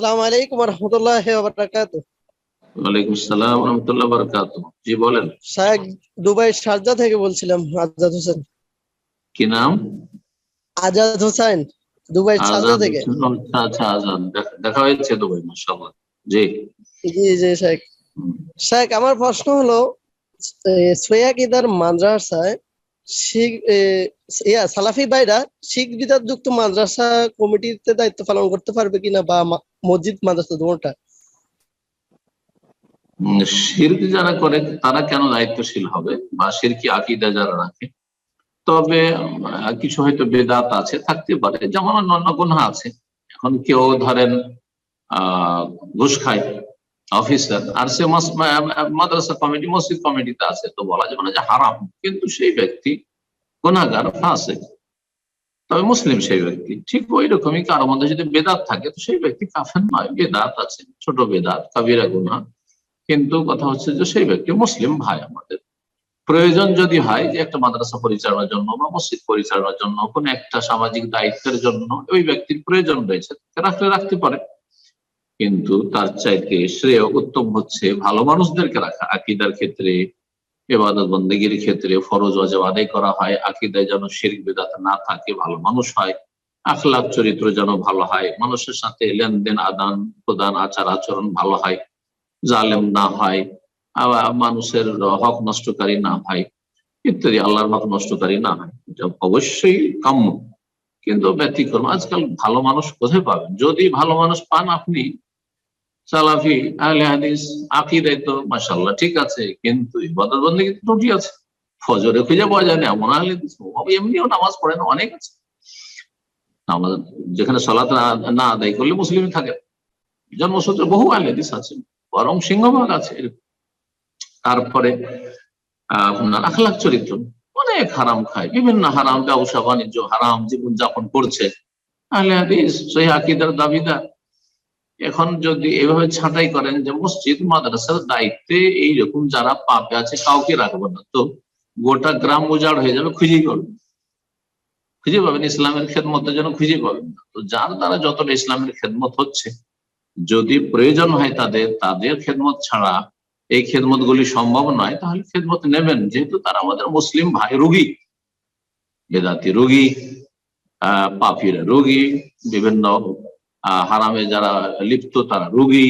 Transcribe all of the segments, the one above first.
আসসালামু আলাইকুম রহমতুল্লাহ বারাকাতু ওয়ালাইকুম আসসালাম রহমতুল্লাহ বারকাত জি বলেন। দুবাই শারজা থেকে বলছিলাম আজাদ হোসেন। কি নাম? আজাদ হোসেন দুবাই শারজা থেকে। আচ্ছা আচ্ছা আজাদ। দেখা- হয়েছে দুবাই মাশাআল্লাহ। জি। জি জি আমার প্রশ্ন হলো সোয়াকিদার মাদ্রাসায় শিখ ইয়া সালাফি ভাইরা শিখ বিদাত যুক্ত মাদ্রাসা কমিটিতে দায়িত্ব পালন করতে পারবে কিনা বা মসজিদ মাদ্রাসা উম, শিরক যারা করে তারা কেন দায়িত্বশীল হবে? বা শিরকি আকিদা যারা রাখে? তবে কিছু হয়তো বেদাত আছে থাকতে পারে। যেমন অন্যান্য গুণা আছে। এখন কেউ ধরেন আহ ঘুষ খায় অফিসার। আর সে মাদ্রাসা কমিটি মসজিদ কমিটিতে আছে তো বলা যাবে না যে হারাম। কিন্তু সেই ব্যক্তি গুণাগার ফাঁসে তবে মুসলিম সেই ব্যক্তি। ঠিক ওই রকমই কারও মধ্যে যদি বেদাত থাকে, তো সেই ব্যক্তি কাফের নয়। বেদাত আছে, ছোট বেদাত কাবিরা গুণা কিন্তু কথা হচ্ছে যে সেই ব্যক্তি মুসলিম ভাই আমাদের। প্রয়োজন যদি হয় যে একটা মাদ্রাসা পরিচালনার জন্য বা মসজিদ পরিচালনার জন্য, কোন একটা সামাজিক দায়িত্বের জন্য, ওই ব্যক্তির প্রয়োজন রয়েছে, রাখলে রাখতে পারে। কিন্তু তার চাইতে শ্রেয়, উত্তম হচ্ছে ভালো মানুষদেরকে রাখা। আকিদার ক্ষেত্রে এবাদত বন্দীগীর ক্ষেত্রে ফরজ অজব আদায় করা হয়, আকিদায় যেন শিরক, বেদাত না থাকে, ভালো মানুষ হয় আখলাক চরিত্র যেন ভালো হয়, মানুষের সাথে লেনদেন, আদান প্রদান, আচার আচরণ ভালো হয়, জালেম না হয়, আবার মানুষের হক নষ্টকারী না হয়, ইত্যাদি, আল্লাহর হক নষ্টকারী না হয়। অবশ্যই কাম্য। কিন্তু ব্যতিক্রম, আজকাল ভালো মানুষ কোথায় পাবেন? যদি ভালো মানুষ পান আপনি সালাফি, আহলে হাদিস আকিদাই তো মাসাল্লাহ ঠিক আছে, কিন্তু ইবাদত বন্দী ত্রুটি আছে। ফজরে খুঁজে পাওয়া যায় না, এমন আহলে এমনিও নামাজ পড়ে না, অনেক আছে। নামাজ, যেখানে সলাত না- আদায় করলে মুসলিম থাকে জন্মসূত্রে বহু আহলে হাদিস আছে, বরং সিংহভাগ আছে তারপরে আপনার আখলাখ চরিত্র, অনেক হারাম খায়, বিভিন্ন হারাম ব্যবসা, বাণিজ্য, হারাম জীবন যাপন করছে। আহলে হাদিস সেই আকিদার দাবিদার এখন যদি এভাবে ছাঁটাই করেন যে মসজিদ, মাদ্রাসার দায়িত্বে এইরকম যারা পাপে আছে কাউকে রাখব না। তো গোটা গ্রাম উজাড় হয়ে যাবে খুঁজেই পাবেন খুঁজে পাবেন, ইসলামের খেদমতের জন্য খুঁজে পাবেন না। তো যার দ্বারা যতটা ইসলামের খেদমত হচ্ছে, যদি প্রয়োজন হয় তাদের তাদের খেদমত ছাড়া এই খেদমত গুলি সম্ভব নয়, তাহলে খেদমত নেবেন। যেহেতু তারা আমাদের মুসলিম ভাই রোগী, বেদাতি রোগী, আহ, পাপিরা রোগী, বিভিন্ন হারামে যারা লিপ্ত, তারা রুগী।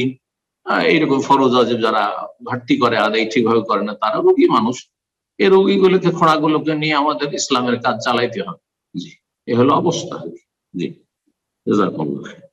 এইরকম ফরজ আজেব যারা ঘাটতি করে, আদায় ঠিকভাবে করে না, তারা রুগী মানুষ। এই রোগীগুলোকে, খোঁড়াগুলোকে নিয়ে আমাদের ইসলামের কাজ চালাইতে হবে। জি, এ হলো অবস্থা। জি জাজাকুমুল্লাহ খাইর।